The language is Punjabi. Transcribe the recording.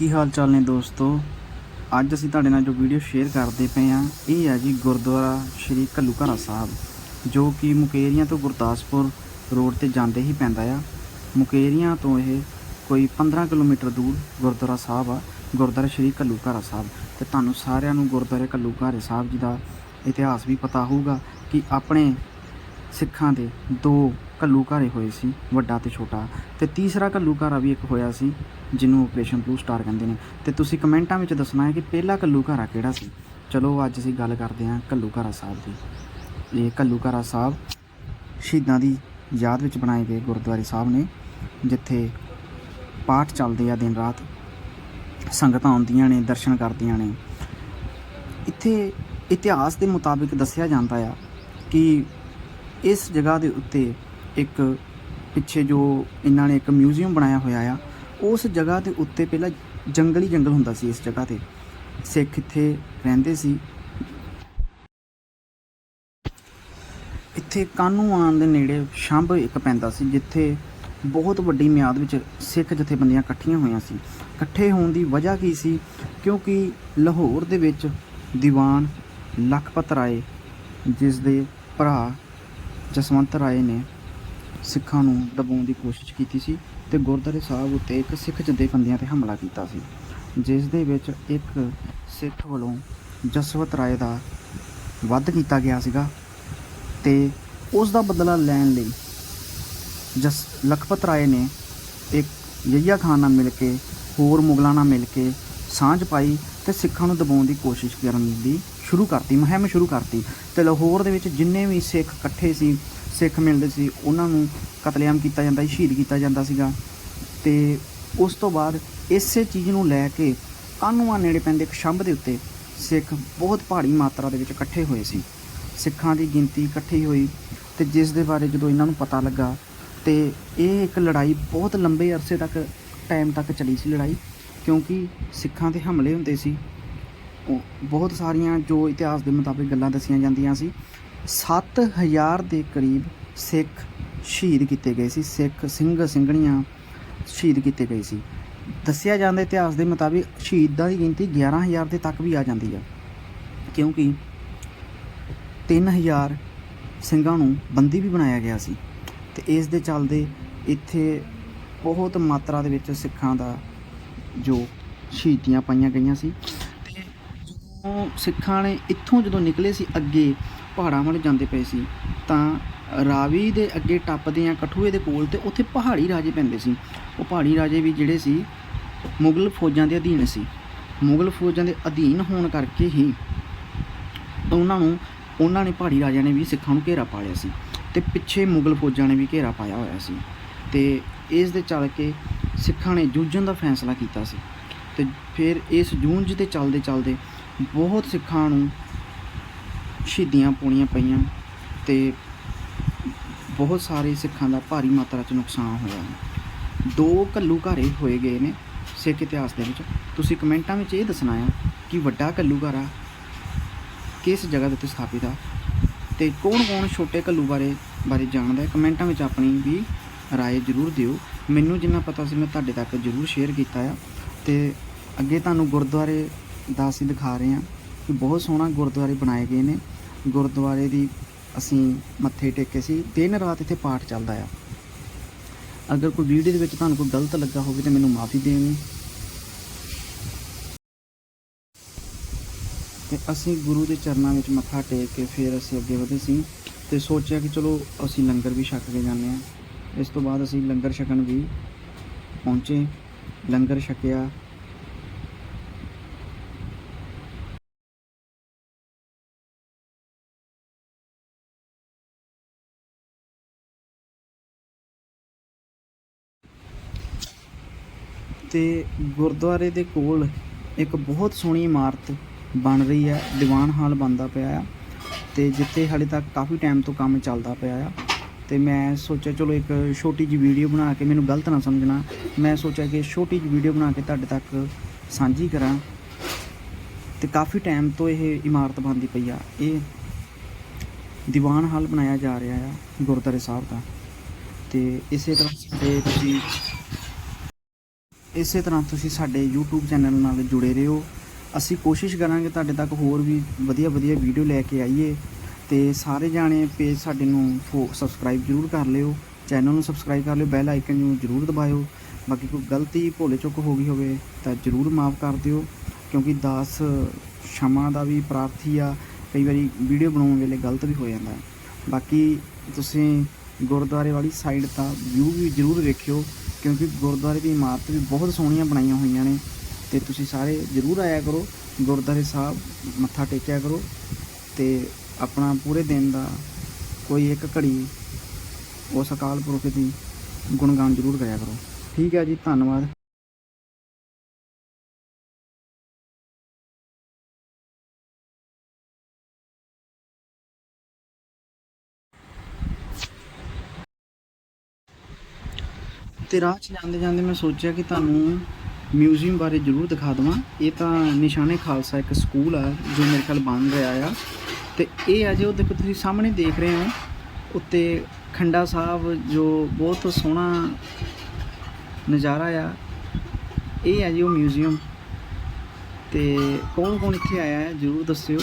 ਕੀ ਹਾਲ ਚਾਲ ਨੇ ਦੋਸਤੋ? ਅੱਜ ਅਸੀਂ ਤੁਹਾਡੇ ਨਾਲ ਜੋ ਵੀਡੀਓ ਸ਼ੇਅਰ ਕਰਦੇ ਪਏ ਆ ਇਹ ਹੈ ਜੀ ਗੁਰਦੁਆਰਾ ਸ਼੍ਰੀ ਘੱਲੂਘਾਰਾ ਸਾਹਿਬ, ਜੋ ਕਿ ਮੁਕੇਰੀਆਂ ਤੋਂ ਗੁਰਦਾਸਪੁਰ ਰੋਡ ਤੇ ਜਾਂਦੇ ਹੀ ਪੈਂਦਾ ਆ। ਮੁਕੇਰੀਆਂ ਤੋਂ ਇਹ ਕੋਈ 15 ਕਿਲੋਮੀਟਰ ਦੂਰ ਗੁਰਦੁਆਰਾ ਸਾਹਿਬ ਆ, ਗੁਰਦੁਆਰਾ ਸ਼੍ਰੀ ਘੱਲੂਘਾਰਾ ਸਾਹਿਬ। ਤੇ ਤੁਹਾਨੂੰ ਸਾਰਿਆਂ ਨੂੰ ਗੁਰਦੁਆਰੇ ਘੱਲੂਘਾਰੇ ਸਾਹਿਬ ਜੀ ਦਾ ਇਤਿਹਾਸ ਵੀ ਪਤਾ ਹੋਊਗਾ ਕਿ ਆਪਣੇ ਸਿੱਖਾਂ ਦੇ ਦੋ ਘੱਲੂ ਘਾਰੇ ਹੋਏ ਸੀ, ਵੱਡਾ ਤੇ ਛੋਟਾ। ਤੇ ਤੀਸਰਾ ਘੱਲੂਘਾਰਾ ਵੀ ਇੱਕ ਹੋਇਆ ਸੀ, ਜਿਹਨੂੰ ਆਪਰੇਸ਼ਨ ਬਲੂ ਸਟਾਰ ਕਹਿੰਦੇ ਨੇ। ਤੇ ਤੁਸੀਂ ਕਮੈਂਟਾਂ ਵਿੱਚ ਦੱਸਣਾ ਹੈ ਕਿ ਪਹਿਲਾ ਘੱਲੂਘਾਰਾ ਕਿਹੜਾ ਸੀ? ਚਲੋ, ਅੱਜ ਅਸੀਂ ਗੱਲ ਕਰਦੇ ਹਾਂ ਘੱਲੂ ਘਾਰਾ ਸਾਹਿਬ ਦੀ। ਇਹ ਘੱਲੂਘਾਰਾ ਸਾਹਿਬ ਸ਼ਹੀਦਾਂ ਦੀ ਯਾਦ ਵਿੱਚ ਬਣਾਏ ਗਏ ਗੁਰਦੁਆਰੇ ਸਾਹਿਬ ਨੇ, ਜਿੱਥੇ ਪਾਠ ਚੱਲਦੇ ਆ ਦਿਨ ਰਾਤ, ਸੰਗਤਾਂ ਆਉਂਦੀਆਂ ਨੇ, ਦਰਸ਼ਨ ਕਰਦੀਆਂ ਨੇ। ਇੱਥੇ ਇਤਿਹਾਸ ਦੇ ਮੁਤਾਬਿਕ ਦੱਸਿਆ ਜਾਂਦਾ ਆ ਕਿ ਇਸ ਜਗ੍ਹਾ ਦੇ ਉੱਤੇ ਇੱਕ ਪਿੱਛੇ ਜੋ ਇਹਨਾਂ ਨੇ ਇੱਕ ਮਿਊਜ਼ੀਅਮ ਬਣਾਇਆ ਹੋਇਆ ਆ, ਉਸ ਜਗ੍ਹਾ ਦੇ ਉੱਤੇ ਪਹਿਲਾਂ ਜੰਗਲੀ ਜੰਗਲ ਹੁੰਦਾ ਸੀ ਇਸ ਜਗ੍ਹਾ ਤੇ। ਸਿੱਖ ਇੱਥੇ ਰਹਿੰਦੇ ਸੀ। ਇੱਥੇ ਕਾਨੂੰਆਨ ਦੇ ਨੇੜੇ ਸ਼ੰਭ ਇੱਕ ਪੈਂਦਾ ਸੀ, ਜਿੱਥੇ ਬਹੁਤ ਵੱਡੀ ਮਿਆਦ ਵਿੱਚ ਸਿੱਖ ਜਥੇਬੰਦੀਆਂ ਇਕੱਠੀਆਂ ਹੋਈਆਂ ਸੀ। ਇਕੱਠੇ ਹੋਣ ਦੀ ਵਜ੍ਹਾ ਕੀ ਸੀ? ਕਿਉਂਕਿ ਲਾਹੌਰ ਦੇ ਵਿੱਚ ਦੀਵਾਨ ਲਖਪਤ ਰਾਏ ਜਿਸ ਦੇ ਭਰਾ ਜਸਵੰਤ ਰਾਏ ਨੇ ਸਿੱਖਾਂ ਨੂੰ ਦਬਾਉਣ ਦੀ ਕੋਸ਼ਿਸ਼ ਕੀਤੀ ਸੀ ਤੇ ਗੁਰਦੁਆਰੇ ਸਾਹਿਬ ਉੱਤੇ ਇੱਕ ਸਿੱਖ ਜਥੇਬੰਦੀਆਂ ਤੇ ਹਮਲਾ ਕੀਤਾ ਸੀ, ਜਿਸ ਦੇ ਵਿੱਚ ਇੱਕ ਸਿੱਖ ਵੱਲੋਂ ਜਸਵਤ ਰਾਏ ਦਾ ਵੱਧ ਕੀਤਾ ਗਿਆ ਸੀਗਾ ਤੇ ਉਸ ਦਾ ਬਦਲਾ ਲੈਣ ਲਈ ਜਸ ਲਖਪਤ ਰਾਏ ਨੇ ਇੱਕ ਯਹੀਆ ਖਾਨ ਨਾਲ ਮਿਲ ਕੇ, ਹੋਰ ਮੁਗਲਾਂ ਨਾਲ ਮਿਲ ਕੇ ਸਾਂਝ ਪਾਈ ਤੇ ਸਿੱਖਾਂ ਨੂੰ ਦਬਾਉਣ ਦੀ ਕੋਸ਼ਿਸ਼ ਕਰਨ ਦੀ ਸ਼ੁਰੂ ਕਰਤੀ, ਮੁਹਿੰਮ ਸ਼ੁਰੂ ਕਰਤੀ। ਤੇ ਲਾਹੌਰ ਦੇ ਵਿੱਚ ਜਿੰਨੇ ਵੀ ਸਿੱਖ ਇਕੱਠੇ ਸੀ, ਸਿੱਖ ਮਿਲਦੇ ਸੀ, ਉਹਨਾਂ ਨੂੰ ਕਤਲੇਆਮ ਕੀਤਾ ਜਾਂਦਾ ਸੀ, ਸ਼ਹੀਦ ਕੀਤਾ ਜਾਂਦਾ ਸੀਗਾ। ਤੇ ਉਸ ਤੋਂ ਬਾਅਦ ਇਸੇ ਚੀਜ਼ ਨੂੰ ਲੈ ਕੇ ਕਾਨੂੰਆਂ ਨੇੜੇ ਪੈਂਦੇ ਇੱਕ ਸ਼ੰਭ ਦੇ ਉੱਤੇ ਸਿੱਖ ਬਹੁਤ ਭਾਰੀ ਮਾਤਰਾ ਦੇ ਵਿੱਚ ਇਕੱਠੇ ਹੋਏ ਸੀ। ਸਿੱਖਾਂ ਦੀ ਗਿਣਤੀ ਇਕੱਠੀ ਹੋਈ ਤੇ ਜਿਸ ਦੇ ਬਾਰੇ ਜਦੋਂ ਇਹਨਾਂ ਨੂੰ ਪਤਾ ਲੱਗਾ ਤੇ ਇਹ ਇੱਕ ਲੜਾਈ ਬਹੁਤ ਲੰਬੇ ਅਰਸੇ ਤੱਕ ਟਾਈਮ ਤੱਕ ਚੱਲੀ ਸੀ ਲੜਾਈ, ਕਿਉਂਕਿ ਸਿੱਖਾਂ ਤੇ ਹਮਲੇ ਹੁੰਦੇ ਸੀ। ਬਹੁਤ ਸਾਰੀਆਂ ਜੋ ਇਤਿਹਾਸ ਦੇ ਮੁਤਾਬਿਕ ਗੱਲਾਂ ਦੱਸੀਆਂ ਜਾਂਦੀਆਂ ਸੀ। 7000 ਦੇ ਕਰੀਬ ਸਿੱਖ ਸ਼ਹੀਦ ਕੀਤੇ ਗਏ ਸੀ। ਸਿੱਖ ਸਿੰਘ ਸਿੰਘਣੀਆਂ ਸ਼ਹੀਦ ਕੀਤੇ ਗਏ ਸੀ। ਦੱਸਿਆ ਜਾਂਦਾ ਇਤਿਹਾਸ ਦੇ ਮੁਤਾਬਿਕ ਸ਼ਹੀਦਾਂ ਦੀ ਗਿਣਤੀ 11000 ਦੇ ਤੱਕ ਵੀ ਆ ਜਾਂਦੀ ਆ ਕਿਉਂਕਿ 3000 ਸਿੰਘਾਂ ਨੂੰ ਬੰਦੀ ਵੀ ਬਣਾਇਆ ਗਿਆ ਸੀ ਤੇ ਇਸ ਦੇ ਚੱਲਦੇ ਇੱਥੇ ਬਹੁਤ ਮਾਤਰਾ ਦੇ ਵਿੱਚ ਸਿੱਖਾਂ ਦਾ ਜੋ ਸ਼ਹੀਦੀਆਂ ਪਾਈਆਂ ਗਈਆਂ ਸੀ। ਤੇ ਸਿੱਖਾਂ ਨੇ ਇੱਥੋਂ ਜਦੋਂ ਨਿਕਲੇ ਸੀ ਅੱਗੇ, ਪਹਾੜਾਂ ਵੱਲ ਜਾਂਦੇ ਪਏ ਸੀ, ਤਾਂ ਰਾਵੀ ਦੇ ਅੱਗੇ ਟੱਪਦੇ ਆ ਕਠੂਏ ਦੇ ਕੋਲ ਤੇ ਉੱਥੇ ਪਹਾੜੀ ਰਾਜੇ ਪੈਂਦੇ ਸੀ। ਉਹ ਪਹਾੜੀ ਰਾਜੇ ਵੀ ਜਿਹੜੇ ਸੀ, ਮੁਗਲ ਫੌਜਾਂ ਦੇ ਅਧੀਨ ਸੀ। ਮੁਗਲ ਫੌਜਾਂ ਦੇ ਅਧੀਨ ਹੋਣ ਕਰਕੇ ਹੀ ਉਹਨਾਂ ਨੂੰ, ਉਹਨਾਂ ਨੇ ਪਹਾੜੀ ਰਾਜਿਆਂ ਨੇ ਵੀ ਸਿੱਖਾਂ ਨੂੰ ਘੇਰਾ ਪਾ ਲਿਆ ਸੀ ਤੇ ਪਿੱਛੇ ਮੁਗਲ ਫੌਜਾਂ ਨੇ ਵੀ ਘੇਰਾ ਪਾਇਆ ਹੋਇਆ ਸੀ। ਤੇ ਇਸ ਦੇ ਚੱਲ ਕੇ ਸਿੱਖਾਂ ਨੇ ਜੂਝਣ ਦਾ ਫੈਸਲਾ ਕੀਤਾ ਸੀ। ਤੇ ਫਿਰ ਇਸ ਜੂਝ ਦੇ ਚੱਲਦੇ ਚੱਲਦੇ ਬਹੁਤ ਸਿੱਖਾਂ ਨੂੰ ਸ਼ਹੀਦੀਆਂ ਪਾਉਣੀਆਂ ਪਈਆਂ ਤੇ ਬਹੁਤ ਸਾਰੇ ਸਿੱਖਾਂ ਦਾ ਭਾਰੀ ਮਾਤਰਾ 'ਚ ਨੁਕਸਾਨ ਹੋਇਆ ਦੋ ਘੱਲੂ ਘਾਰੇ ਹੋਏ ਗਏ ਨੇ ਸਿੱਖ ਇਤਿਹਾਸ ਦੇ ਵਿੱਚ ਤੁਸੀਂ ਕਮੈਂਟਾਂ ਵਿੱਚ ਇਹ ਦੱਸਣਾ ਆ ਕਿ ਵੱਡਾ ਘੱਲੂ ਘਾਰਾ ਕਿਸ ਜਗ੍ਹਾ ਦੇ ਉੱਤੇ ਸਥਾਪਿਤ ਆ ਤੇ ਕੌਣ-ਕੌਣ ਛੋਟੇ ਘੱਲੂ ਬਾਰੇ ਬਾਰੇ ਜਾਣਦਾ ਹੈ ਕਮੈਂਟਾਂ ਵਿੱਚ ਆਪਣੀ ਵੀ رائے ਜ਼ਰੂਰ ਦਿਓ ਮੈਨੂੰ ਜਿੰਨਾ ਪਤਾ ਸੀ ਮੈਂ ਤੁਹਾਡੇ ਤੱਕ ਜ਼ਰੂਰ ਸ਼ੇਅਰ ਕੀਤਾ ਆ ਤੇ ਅੱਗੇ ਤੁਹਾਨੂੰ ਗੁਰਦੁਆਰੇ ਦਾ ਅਸੀਂ ਦਿਖਾ ਰਹੇ ਹਾਂ ਕਿ ਬਹੁਤ ਸੋਹਣਾ ਗੁਰਦੁਆਰੇ ਬਣਾਏ ਗਏ ਨੇ। ਗੁਰਦੁਆਰੇ ਦੀ ਅਸੀਂ ਮੱਥੇ ਟੇਕੇ ਸੀ। ਦਿਨ ਰਾਤ ਇੱਥੇ ਪਾਠ ਚੱਲਦਾ ਆ। ਅਗਰ ਕੋਈ ਵੀਡੀਓ ਦੇ ਵਿੱਚ ਤੁਹਾਨੂੰ ਕੋਈ ਗਲਤ ਲੱਗਾ ਹੋਵੇ ਤਾਂ ਮੈਨੂੰ ਮਾਫੀ ਦੇਣੀ ਤੇ ਅਸੀਂ ਗੁਰੂ ਦੇ ਚਰਨਾਂ ਵਿੱਚ ਮੱਥਾ ਟੇਕ ਕੇ ਫਿਰ ਅਸੀਂ ਅੱਗੇ ਵਧੇ ਸੀ ਤੇ ਸੋਚਿਆ ਕਿ ਚਲੋ ਅਸੀਂ ਲੰਗਰ ਵੀ ਛਕ ਕੇ ਜਾਂਦੇ ਹਾਂ। ਇਸ ਤੋਂ ਬਾਅਦ ਅਸੀਂ ਲੰਗਰ ਛਕਣ ਵੀ ਪਹੁੰਚੇ। ਲੰਗਰ ਛਕਿਆ। ਤੇ ਗੁਰਦੁਆਰੇ ਦੇ ਕੋਲ ਇੱਕ ਬਹੁਤ ਸੋਹਣੀ ਇਮਾਰਤ ਬਣ ਰਹੀ ਹੈ। ਦੀਵਾਨ ਹਾਲ ਬਣਦਾ ਪਿਆ ਆ ਤੇ ਜਿੱਥੇ ਹਾਲੇ ਤੱਕ ਕਾਫੀ ਟਾਈਮ ਤੋਂ ਕੰਮ ਚੱਲਦਾ ਪਿਆ ਆ। ਤੇ ਮੈਂ ਸੋਚਿਆ, ਚਲੋ ਇੱਕ ਛੋਟੀ ਜਿਹੀ ਵੀਡੀਓ ਬਣਾ ਕੇ ਮੈਨੂੰ ਗਲਤ ਨਾ ਸਮਝਣਾ। ਮੈਂ ਸੋਚਿਆ ਕਿ ਛੋਟੀ ਜਿਹੀ ਵੀਡੀਓ ਬਣਾ ਕੇ ਤੁਹਾਡੇ ਤੱਕ ਸਾਂਝੀ ਕਰਾਂ। ਤੇ ਕਾਫੀ ਟਾਈਮ ਤੋਂ ਇਹ ਇਮਾਰਤ ਬਣਦੀ ਪਈ ਆ। ਇਹ ਦੀਵਾਨ ਹਾਲ ਬਣਾਇਆ ਜਾ ਰਿਹਾ ਆ ਗੁਰਦੁਆਰੇ ਸਾਹਿਬ ਦਾ। ਤੇ ਇਸੇ ਤਰ੍ਹਾਂ ਸਾਡੇ ਤੁਸੀਂ ਇਸੇ ਤਰ੍ਹਾਂ ਤੁਸੀਂ ਸਾਡੇ YouTube ਚੈਨਲ ਨਾਲ ਜੁੜੇ ਰਹੋ। ਅਸੀਂ ਕੋਸ਼ਿਸ਼ ਕਰਾਂਗੇ ਤੁਹਾਡੇ ਤੱਕ ਹੋਰ ਵੀ ਵਧੀਆ ਵਧੀਆ ਵੀਡੀਓ ਲੈ ਕੇ ਆਈਏ ਤੇ ਸਾਰੇ ਜਾਣੇ ਪੇਜ ਸਾਡੇ ਨੂੰ ਸਬਸਕ੍ਰਾਈਬ ਜਰੂਰ ਕਰ ਲਿਓ। ਚੈਨਲ ਨੂੰ ਸਬਸਕ੍ਰਾਈਬ ਕਰ ਲਿਓ ਬੈਲ ਆਈਕਨ ਨੂੰ ਜਰੂਰ ਦਬਾਇਓ। ਬਾਕੀ ਕੋਈ ਗਲਤੀ, ਭੋਲੇ ਚੁੱਕ ਹੋ ਗਈ ਹੋਵੇ ਤਾਂ ਜਰੂਰ ਮਾਫ ਕਰ ਦਿਓ, ਕਿਉਂਕਿ ਦਾਸ ਸ਼ਮਾ ਦਾ ਵੀ ਪ੍ਰਾਰਥੀ ਆ, ਕਈ ਵਾਰੀ ਵੀਡੀਓ ਬਣਾਉਣ ਵੇਲੇ ਗਲਤ ਵੀ ਹੋ ਜਾਂਦਾ। ਬਾਕੀ ਤੁਸੀਂ ਗੁਰਦੁਆਰੇ ਵਾਲੀ ਸਾਈਡ ਦਾ ਵਿਊ ਵੀ ਜਰੂਰ ਵੇਖਿਓ। ਕਿਉਂਕਿ ਗੁਰਦੁਆਰੇ ਦੀ ਇਮਾਰਤ ਵੀ ਬਹੁਤ ਸੋਹਣੀਆਂ ਬਣਾਈਆਂ ਹੋਈਆਂ ਨੇ ਤੇ ਤੁਸੀਂ ਸਾਰੇ ਜਰੂਰ ਆਇਆ ਕਰੋ, ਗੁਰਦੁਆਰੇ ਸਾਹਿਬ ਮੱਥਾ ਟੇਕਿਆ ਕਰੋ ਤੇ ਆਪਣਾ ਪੂਰੇ ਦਿਨ ਦਾ ਕੋਈ ਇੱਕ ਘੜੀ ਉਸ ਅਕਾਲ ਪੁਰਖ ਦੀ ਗੁਣਗਾਨ ਜਰੂਰ ਕਰਿਆ ਕਰੋ। ਠੀਕ ਹੈ ਜੀ, ਧੰਨਵਾਦ। ਤੇ ਰਾਹ 'ਚ ਜਾਂਦੇ ਜਾਂਦੇ ਮੈਂ ਸੋਚਿਆ ਕਿ ਤੁਹਾਨੂੰ ਮਿਊਜ਼ੀਅਮ ਬਾਰੇ ਜ਼ਰੂਰ ਦਿਖਾ ਦਵਾਂ। ਇਹ ਤਾਂ ਨਿਸ਼ਾਨੇ ਖਾਲਸਾ ਇੱਕ ਸਕੂਲ ਆ, ਜੋ ਮੇਰੇ ਖਿਆਲ ਬਣ ਰਿਹਾ ਆ। ਤੇ ਇਹ ਆ ਜੋ ਦੇਖੋ, ਤੁਸੀਂ ਸਾਹਮਣੇ ਦੇਖ ਰਹੇ ਹੋ, ਉੱਤੇ ਖੰਡਾ ਸਾਹਿਬ ਜੋ ਬਹੁਤ ਸੋਹਣਾ ਨਜ਼ਾਰਾ ਆ। ਇਹ ਹੈ ਜੀ ਉਹ ਮਿਊਜ਼ੀਅਮ। ਤੇ ਕੌਣ ਕੌਣ ਇੱਥੇ ਆਇਆ ਹੈ, ਜ਼ਰੂਰ ਦੱਸਿਓ।